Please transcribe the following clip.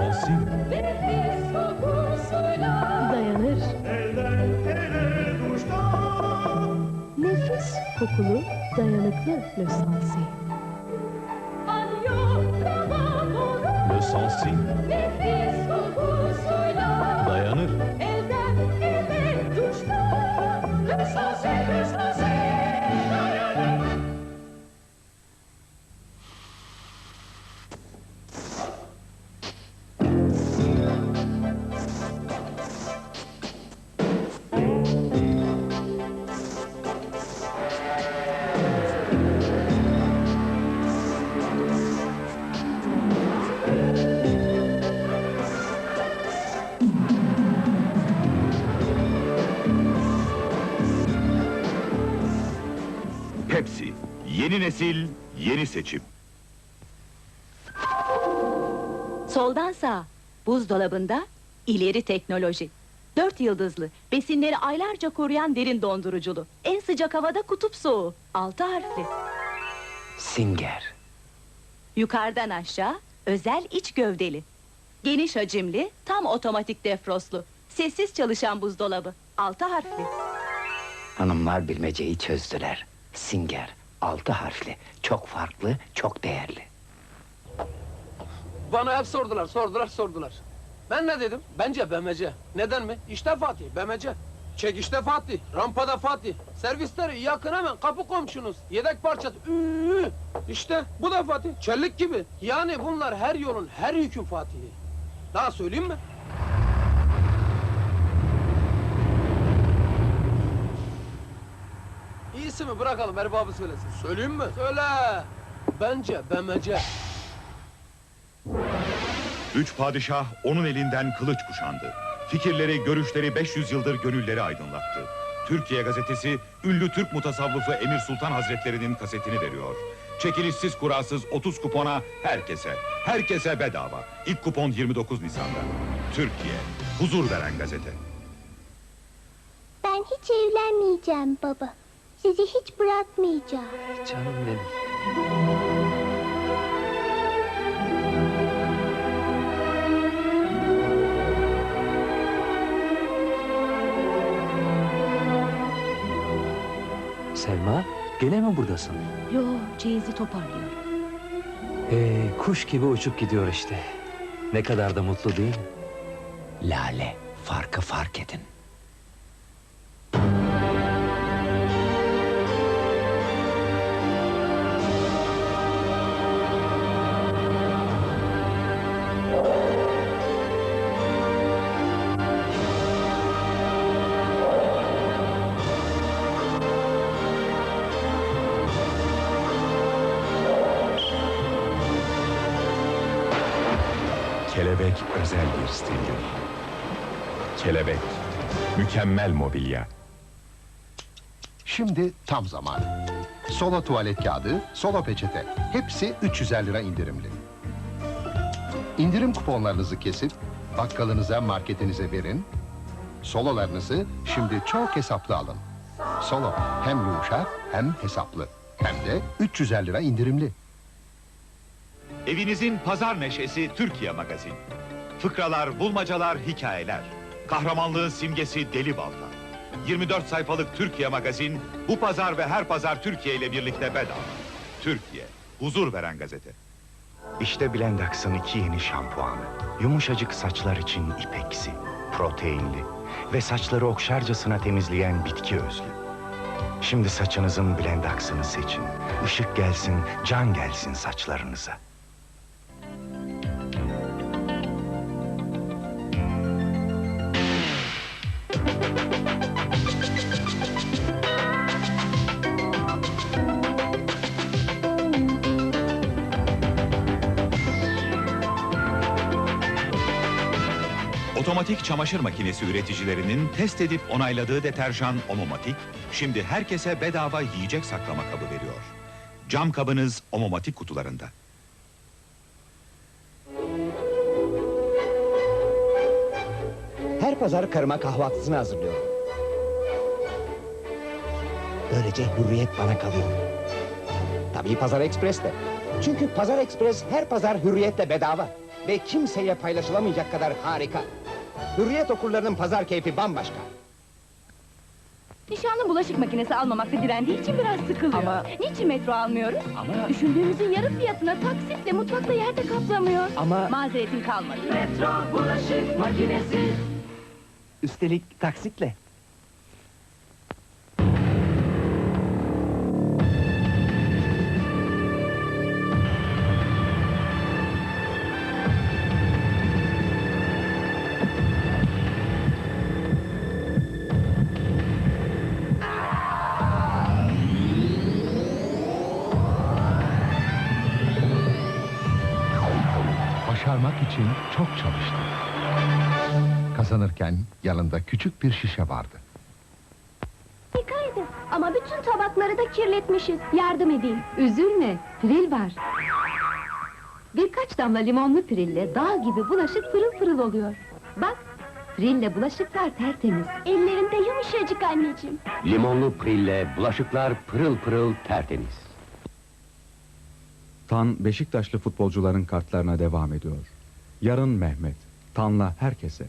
Sensin. Dayanır. Nefis kokulu, dayanıklı kaba doğru Le Sensin. Nefis Yeni nesil, yeni seçim. Soldan sağa. Buzdolabında ileri teknoloji. Dört yıldızlı, besinleri aylarca koruyan derin donduruculu. En sıcak havada kutup soğuğu. Altı harfli. Singer. Yukarıdan aşağı, özel iç gövdeli. Geniş hacimli, tam otomatik defrostlu. Sessiz çalışan buzdolabı. Altı harfli. Hanımlar bilmeceyi çözdüler. Singer. Altı harfli. Çok farklı, çok değerli. Bana hep sordular, sordular, sordular. Ben ne dedim? Bence BMC. Neden mi? İşte Fatih, BMC. Çekişte Fatih, rampada Fatih. Servisleri yakın hemen, kapı komşunuz. Yedek parçası, üü. İşte bu da Fatih, çellik gibi. Yani bunlar her yolun, her yükün Fatih'i. Daha söyleyeyim mi? İyisi mi? Bırakalım, erbabı söylesin. Söyleyeyim mi? Söyle. Bence BMC. Üç padişah onun elinden kılıç kuşandı. Fikirleri, görüşleri 500 yıldır gönülleri aydınlattı. Türkiye gazetesi ünlü Türk mutasavvıfı Emir Sultan Hazretleri'nin kasetini veriyor. Çekilişsiz kurasız 30 kupona herkese, herkese bedava. İlk kupon 29 Nisan'da. Türkiye, huzur veren gazete. Ben hiç evlenmeyeceğim baba. Sizi hiç bırakmayacağım. Canım benim. Selma, gene mi buradasın? Yo, çeyizi toparlıyor. Ee, kuş gibi uçup gidiyor işte. Ne kadar da mutlu değil mi? Lale. Farkı fark edin. Kelebek özel bir stildir. Kelebek, mükemmel mobilya. Şimdi tam zamanı. Solo tuvalet kağıdı, solo peçete. Hepsi 350 lira indirimli. İndirim kuponlarınızı kesip bakkalınıza, marketinize verin. Sololarınızı şimdi çok hesaplı alın. Solo hem yumuşak hem hesaplı. Hem de 350 lira indirimli. Evinizin pazar neşesi Türkiye Magazin. Fıkralar, bulmacalar, hikayeler. Kahramanlığın simgesi Deli Balta. 24 sayfalık Türkiye Magazin bu pazar ve her pazar Türkiye ile birlikte bedava. Türkiye, huzur veren gazete. İşte Blendax'ın iki yeni şampuanı. Yumuşacık saçlar için ipeksi, proteinli ve saçları okşarcasına temizleyen bitki özlü. Şimdi saçınızın Blendax'ını seçin. Işık gelsin, can gelsin saçlarınıza. Otomatik çamaşır makinesi üreticilerinin test edip onayladığı deterjan Omomatik, şimdi herkese bedava yiyecek saklama kabı veriyor. Cam kabınız Omomatik kutularında. Her pazar karıma kahvaltısını hazırlıyorum. Böylece hürriyet bana kalıyor. Tabii Pazar Ekspres'te. Çünkü Pazar Ekspres her pazar hürriyetle bedava. ve kimseye paylaşılamayacak kadar harika. Hürriyet okurlarının pazar keyfi bambaşka. Nişanlı bulaşık makinesi almamakta direndiği için biraz sıkılıyor. Ama- Niçin metro almıyoruz? Ama Düşündüğümüzün yarı fiyatına taksitle mutfakta yerde kaplamıyor. Ama- Mazeretin kalmadı. Üstelik taksitle. Başarmak için çok çalıştı. Kazanırken yanında küçük bir şişe vardı. Harikaydı. Ama bütün tabakları da kirletmişiz. Yardım edeyim. Üzülme, piril var. Birkaç damla limonlu pirille dağ gibi bulaşık pırıl pırıl oluyor. Bak, pirille bulaşıklar tertemiz. Ellerinde yumuşacık anneciğim. Limonlu prille bulaşıklar pırıl pırıl tertemiz. Tan Beşiktaşlı futbolcuların kartlarına devam ediyor. Yarın Mehmet. Tan'la herkese.